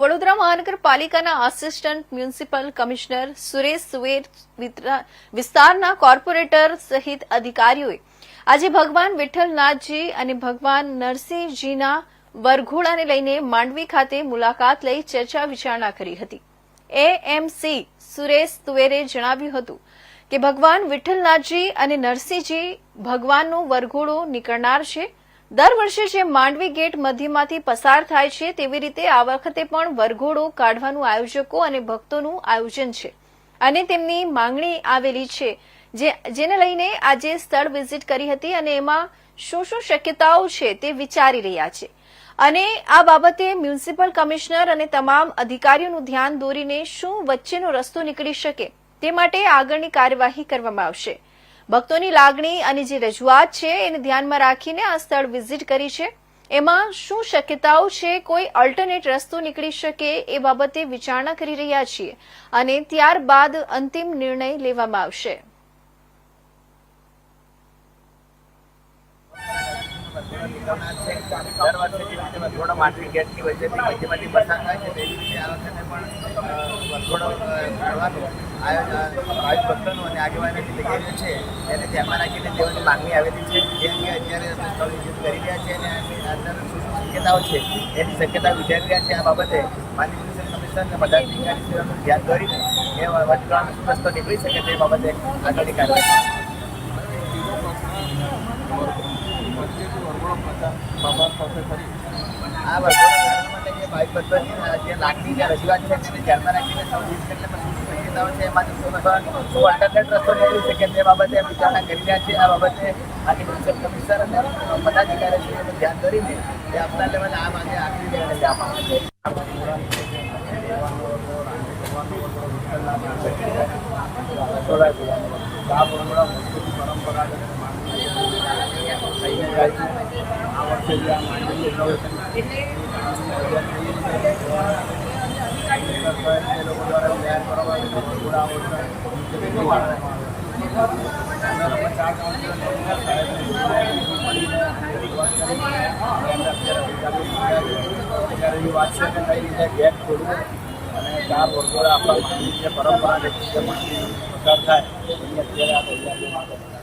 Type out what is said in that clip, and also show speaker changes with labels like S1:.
S1: વડોદરા મહાનગરપાલિકાના assistant municipal commissioner Suresh Suver વિસ્તારના corporator સહિત અધિકારીઓએ આજે ભગવાન વિઠ્ઠલનાથજી અને ભગવાન નરસિંહજીના વરઘોડાને લઈને માંડવી ખાતે મુલાકાત લઈ ચર્ચા વિચારણા કરી હતી. એએમસી સુરેશ તુવેરે જણાવ્યું હતું કે ભગવાન વિઠ્ઠલનાથજી અને નરસિંહજી ભગવાનનો વરઘોડો નીકળનાર છે. દર વર્ષે જે માંડવી ગેટ મધ્યમાંથી પસાર થાય છે તેવી રીતે આ વખતે પણ વરઘોડો કાઢવાનું આયોજકો અને ભક્તોનું આયોજન છે. અને તેમની માંગણી આવેલી છે જેને લઈને આજે સ્થળ વિઝિટ કરી હતી અને એમાં શું શું શક્યતાઓ છે તે વિચારી રહ્યા છે. અને આ બાબતે મ્યુનિસિપલ કમિશનર અને તમામ અધિકારીઓનું ધ્યાન દોરીને શું વચ્ચેનો રસ્તો નીકળી શકે તે માટે આગળની કાર્યવાહી કરવામાં આવશે. ભક્તોની લાગણી અને જે રજૂઆત છે એને ધ્યાનમાં રાખીને આ સ્થળ વિઝિટ કરી છે. એમાં શું શક્યતાઓ છે, કોઈ અલ્ટરનેટ રસ્તો નીકળી શકે એ બાબતે વિચારણા કરી રહ્યા છીએ અને ત્યારબાદ અંતિમ નિર્ણય લેવામાં આવશે.
S2: દર વર્ષે જે રીતે પસાર થાય છે આયોજન ભાવિક ભક્તોનું અને આગેવાનોની તૈયારીઓ છે, એને ધ્યાનમાં રાખીને તેઓની માંગણી આવેલી છે જે અંગે અત્યારે સ્થળ વિઝિટ કરી રહ્યા છે અને અંદર શું શું શક્યતાઓ છે, એની શક્યતા વિચારી રહ્યા છે. આ બાબતે માનનીય મ્યુનિસિપલ કમિશનને બધા ધ્યાન દોરીને એ વચગાળાનો રસ્તો નીકળી શકે તે બાબતે આગળની કાર્યવાહી આ વરઘોડા માટે જે બાઈક ભક્તોની જે લાગણી જે રજૂઆત છે, તેને ધ્યાનમાં રાખીને સૌ એટલે શક્યતાઓ છે એમાંથી શું અલ્ટરનેટ રસ્તો નીકળી શકે તે બાબતે વિચારણા કરી રહ્યા છે આ બાબતે આની મ્યુનિસિપલ કમિશનર અને પદાધિકારીશ્રીઓનું ધ્યાન દોરીને એ આપના આ માગે આખરી છે. વર્ષે વાત છે કે કઈ ખોલવું અને ચાર વરઘોડા આપણા માંડવી જે પરંપરા પસાર થાય એની અત્યારે આ તૈયારીઓ